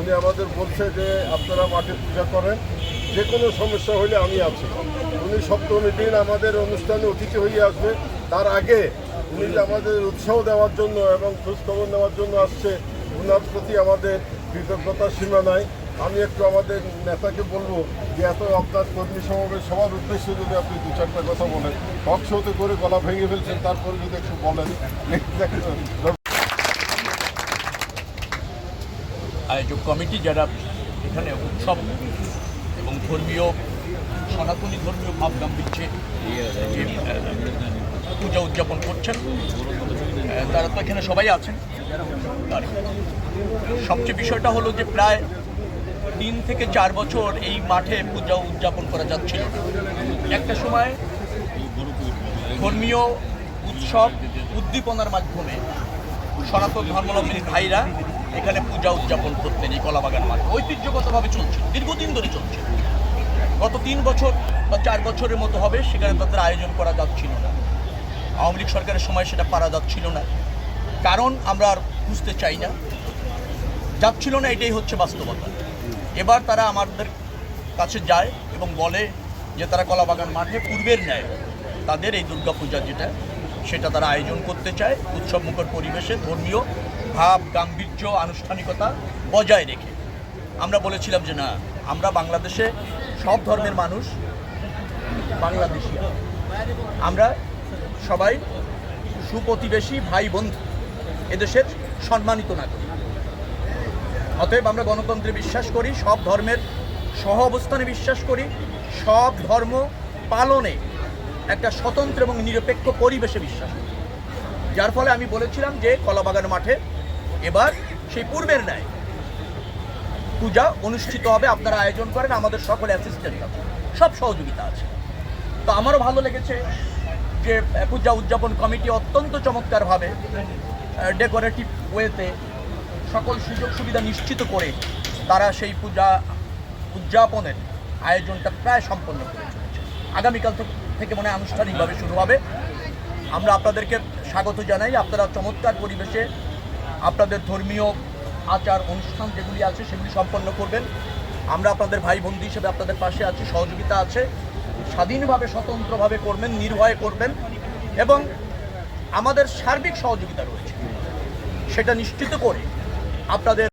উনি আমাদের বলছে যে আপনারা মাঠে পূজা করেন। যে কোনো সমস্যা হলে আমি আছি। উনি সপ্তমী দিন আমাদের অনুষ্ঠানে অতিথি হয়ে আসবে। তার আগে উনি আমাদের উৎসাহ দেওয়ার জন্য এবং খোঁজখবর নেওয়ার জন্য আসছে ওনার প্রতি আমাদের কৃতজ্ঞতার সীমা নাই। আমি একটু আমাদের নেতাকে বলব যে এত আপনার কর্মী সমাবেশ সবার উদ্দেশ্যে যদি আপনি দু চারটা কথা বলেন টক শোতে করে গলা ভেঙে ফেলছেন, তারপরে যদি একটু বলেন আয়োজক কমিটি যারা এখানে উৎসব এবং ধর্মীয় সনাতনী ধর্মীয় ভাব গাম্ভীর্যে যে আহ, পূজা উদযাপন করছেন তারা তো এখানে সবাই আছেন। সবচেয়ে বিষয়টা হলো যে প্রায় তিন থেকে চার বছর এই মাঠে পূজা উদযাপন করা যাচ্ছিল একটা সময় ধর্মীয় উৎসব উদ্দীপনার মাধ্যমে সনাতন ধর্মাবলম্বী ভাইরা এখানে পূজা উদযাপন করতেন এই কলাবাগান মাঠে ঐতিহ্যগতভাবে চলছে, দীর্ঘদিন ধরে চলছে। গত তিন বছর বা চার বছরের মতো হবে, সেখানে তাদের আয়োজন করা যাচ্ছিল না। আওয়ামী লীগ সরকারের সময় সেটা পারা যাচ্ছিল না। কারণ আমরা আর বুঝতে চাই না। যাচ্ছিল না, এটাই হচ্ছে বাস্তবতা। এবার তারা আমাদের কাছে যায় এবং বলে যে তারা কলাবাগান মাঠে পূর্বের ন্যায়। তাদের এই দুর্গাপূজা যেটা সেটা তারা আয়োজন করতে চায়। উৎসবমুখর পরিবেশে ধর্মীয় ভাব, গাম্ভীর্য, আনুষ্ঠানিকতা বজায় রেখে। আমরা বলেছিলাম যে না, আমরা বাংলাদেশে সব ধর্মের মানুষ বাংলাদেশি। আমরা সবাই সুপ্রতিবেশী ভাই বন্ধু এদেশের সম্মানিত নাগরিক। অতএব আমরা গণতন্ত্রে বিশ্বাস করি, সব ধর্মের সহ অবস্থানে বিশ্বাস করি, সব ধর্ম পালনে একটা স্বতন্ত্র এবং নিরপেক্ষ পরিবেশে বিশ্বাস যার ফলে আমি বলেছিলাম যে কলাবাগান মাঠে এবার সেই পূর্বের ন্যায় পূজা অনুষ্ঠিত হবে, আপনারা আয়োজন করেন, আমাদের সকল অ্যাসিস্ট্যান্ট সব সহযোগিতা আছে। তো আমারও ভালো লেগেছে যে পূজা উদযাপন কমিটি অত্যন্ত চমৎকারভাবে ডেকোরেটিভ ওয়েতে সকল সুযোগ সুবিধা নিশ্চিত করে তারা সেই পূজা উদযাপনের আয়োজনটা প্রায় সম্পন্ন করে চলেছে। আগামীকাল থেকে- থেকে মনে আনুষ্ঠানিকভাবে শুরু হবে। আমরা আপনাদেরকে স্বাগত জানাই। আপনারা চমৎকার পরিবেশে আপনাদের ধর্মীয় আচার, অনুষ্ঠান যেগুলি আছে সেগুলি সম্পন্ন করবেন। আমরা আপনাদের ভাই বন্ধু হিসেবে আপনাদের পাশে আছি, সহযোগিতা আছে। স্বাধীনভাবে, স্বতন্ত্রভাবে করবেন, নির্ভয়ে করবেন এবং আমাদের সার্বিক সহযোগিতা রয়েছে। সেটা নিশ্চিত করে আপনাদের